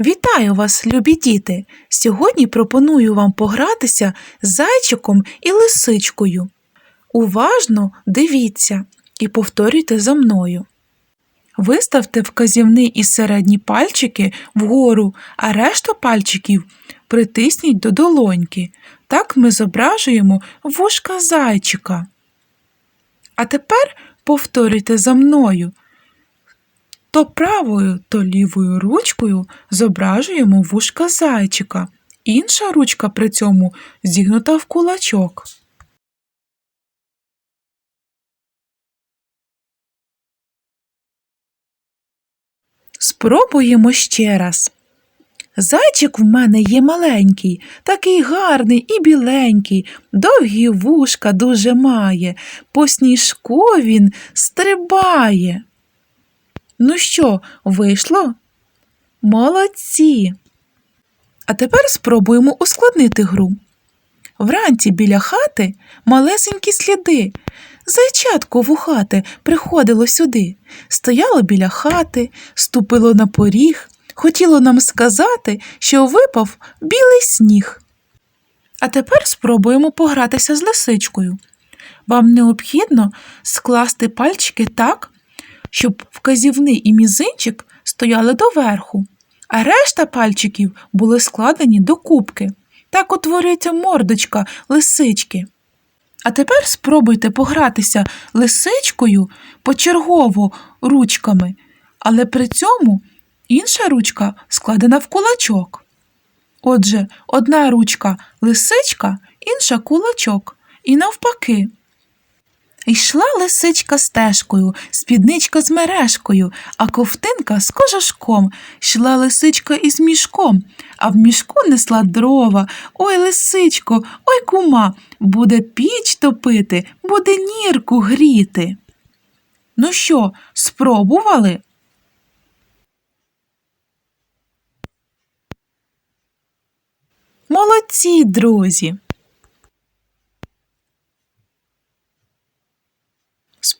Вітаю вас, любі діти! Сьогодні пропоную вам погратися з зайчиком і лисичкою. Уважно дивіться і повторюйте за мною. Виставте вказівний і середні пальчики вгору, а решта пальчиків притисніть до долоньки. Так ми зображуємо вушка зайчика. А тепер повторюйте за мною. То правою, то лівою ручкою зображуємо вушка зайчика. Інша ручка при цьому зігнута в кулачок. Спробуємо ще раз. Зайчик в мене є маленький, такий гарний і біленький, довгі вушка дуже має, по сніжку він стрибає. Ну що, вийшло? Молодці. А тепер спробуємо ускладнити гру. Вранці біля хати малесенькі сліди. Зайчатко вухате приходило сюди, стояло біля хати, ступило на поріг, хотіло нам сказати, що випав білий сніг. А тепер спробуємо погратися з лисичкою. Вам необхідно скласти пальчики так, щоб вказівний і мізинчик стояли доверху, а решта пальчиків були складені до кубки. Так утворюється мордочка лисички. А тепер спробуйте погратися лисичкою почергово ручками, але при цьому інша ручка складена в кулачок. Отже, одна ручка лисичка, інша кулачок, і навпаки. Йшла лисичка стежкою, спідничка з мережкою, а ковтинка з кожушком. Йшла лисичка із мішком, а в мішку несла дрова. Ой, лисичко, ой кума, буде піч топити, буде нірку гріти. Ну що, спробували? Молодці, друзі!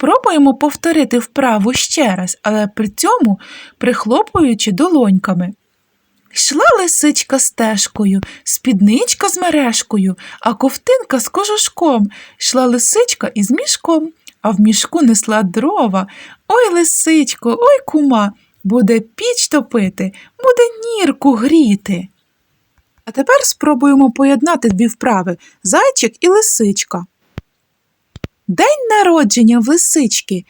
Спробуємо повторити вправу ще раз, але при цьому прихлопуючи долоньками. Йшла лисичка стежкою, спідничка з мережкою, а ковтинка з кожушком. Йшла лисичка із мішком, а в мішку несла дрова. Ой, лисичко, ой кума, буде піч топити, буде нірку гріти. А тепер спробуємо поєднати дві вправи зайчик і лисичка. День народження лисички.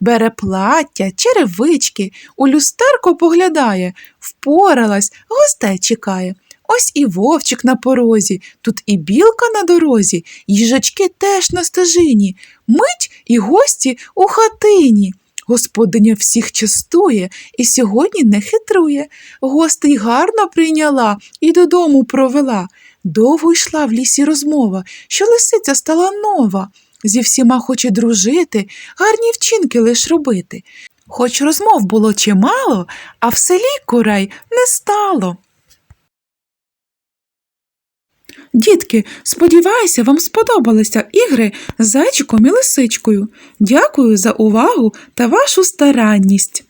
Бере плаття, черевички, у люстерко поглядає, впоралась, гостей чекає. Ось і вовчик на порозі, тут і білка на дорозі, їжачки теж на стежині, мить і гості у хатині. Господиня всіх частує і сьогодні не хитрує. Гостей гарно прийняла і додому провела. Довго йшла в лісі розмова, що лисиця стала нова. Зі всіма хоче дружити, гарні вчинки лиш робити. Хоч розмов було чимало, а в селі курей не стало. Дітки, сподіваюся, вам сподобалися ігри з зайчиком і лисичкою. Дякую за увагу та вашу старанність.